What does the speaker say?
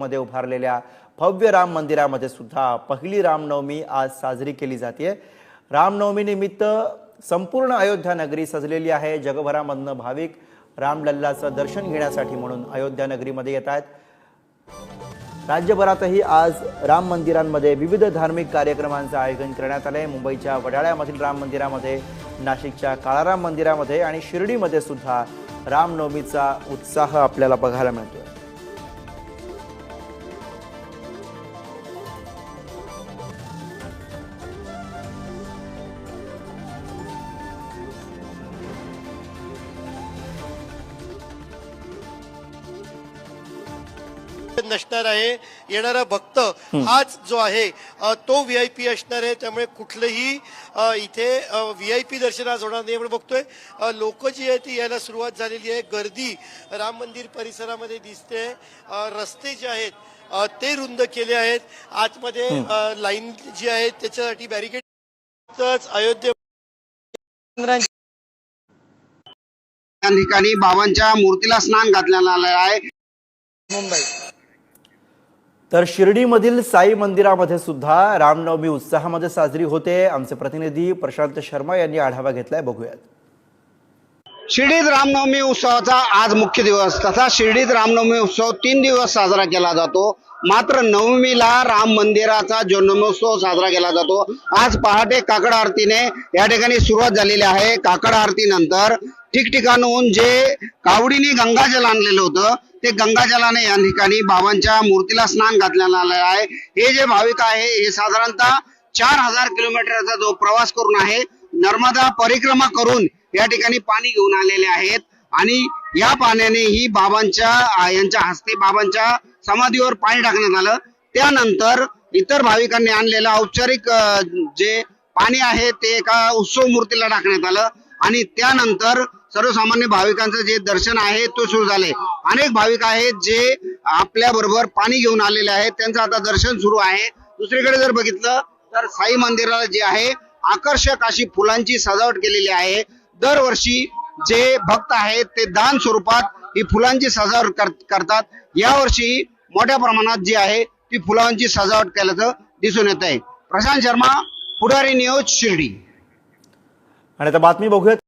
मध्ये उभारलेल्या भव्य राम मंदिरामध्ये सुद्धा पहिली रामनवमी आज साजरी केली जाते. रामनवमी निमित्त संपूर्ण अयोध्या नगरी सजलेली आहे. जगभरामधनं भाविक रामलल्लाचं दर्शन घेण्यासाठी म्हणून अयोध्या नगरीमध्ये येत आहेत. राज्यभरातही आज राम मंदिरांमध्ये विविध धार्मिक कार्यक्रमांचं आयोजन करण्यात आलं आहे मुंबईच्या वडाळ्यामधील राम मंदिरामध्ये नाशिकच्या काळाराम मंदिरामध्ये आणि शिर्डीमध्ये सुद्धा रामनवमीचा उत्साह आपल्याला बघायला मिळतोय. नसणार आहे येणारा भक्त हाच जो आहे तो व्ही आय पी असणार आहे. त्यामुळे कुठलंही इथे व्ही आय पी दर्शन आज होणार नाही आपण बघतोय. लोक जी आहे ती यायला सुरुवात झालेली आहे. गर्दी राम मंदिर परिसरामध्ये दिसते. रस्ते जे आहेत ते रुंद केले आहेत. आतमध्ये लाईन जी आहे त्याच्यासाठी बॅरिकेड अयोध्ये ठिकाणी बाबांच्या मूर्तीला स्नान आलं आहे मुंबई. तर शिर्डीमधील साई मंदिरामध्ये सुद्धा रामनवमी उत्साहामध्ये साजरी होते. आमचे प्रतिनिधी प्रशांत शर्मा यांनी आढावा घेतलाय. बघूयात. शिर्डीत रामनवमी उत्सवाचा आज मुख्य दिवस तसा शिर्डीत रामनवमी उत्सव तीन दिवस साजरा केला जातो. मात्र नवमीला राम मंदिराचा जन्मोत्सव साजरा केला जातो आज पहाटे काकड आरतीने या ठिकाणी सुरुवात झालेली आहे. काकड आरती नंतर ठिकठिकाणून जे कावडीने गंगाजल आणलेलं होतं ते गंगाजलाने या ठिकाणी बाबांच्या मूर्तीला स्नान घातलेलं आलेलं आहे. हे जे भाविक आहे हे साधारणतः चार हजार किलोमीटरचा जो प्रवास करून आहे नर्मदा परिक्रमा करून या ठिकाणी पाणी घेऊन आलेले आहेत. आणि या पाण्याने ही बाबांच्या यांच्या हस्ते बाबांच्या समाधीवर पाणी टाकण्यात आलं. त्यानंतर इतर भाविकांनी आणलेलं औपचारिक जे पाणी आहे ते एका उत्सव मूर्तीला टाकण्यात आलं. आणि त्यानंतर सर्वसामान्य भाविकांचं जे दर्शन आहे तो सुरू झाले अनेक भाविक आहेत जे आपल्या बरोबर पाणी घेऊन आलेले आहेत. त्यांचं आता दर्शन सुरू आहे. दुसरीकडे जर बघितलं तर साई मंदिराला जे आहे आकर्षक अशी फुलांची सजावट केलेली आहे. दरवर्षी जे भक्त आहेत ते दान स्वरूपात ही फुलांची सजावट करतात. यावर्षी मोठ्या प्रमाणात जी आहे ती फुलांची सजावट केल्याचं दिसून येत आहे प्रशांत शर्मा पुढारी न्यूज शिर्डी. आणि आता बातमी बघूयात.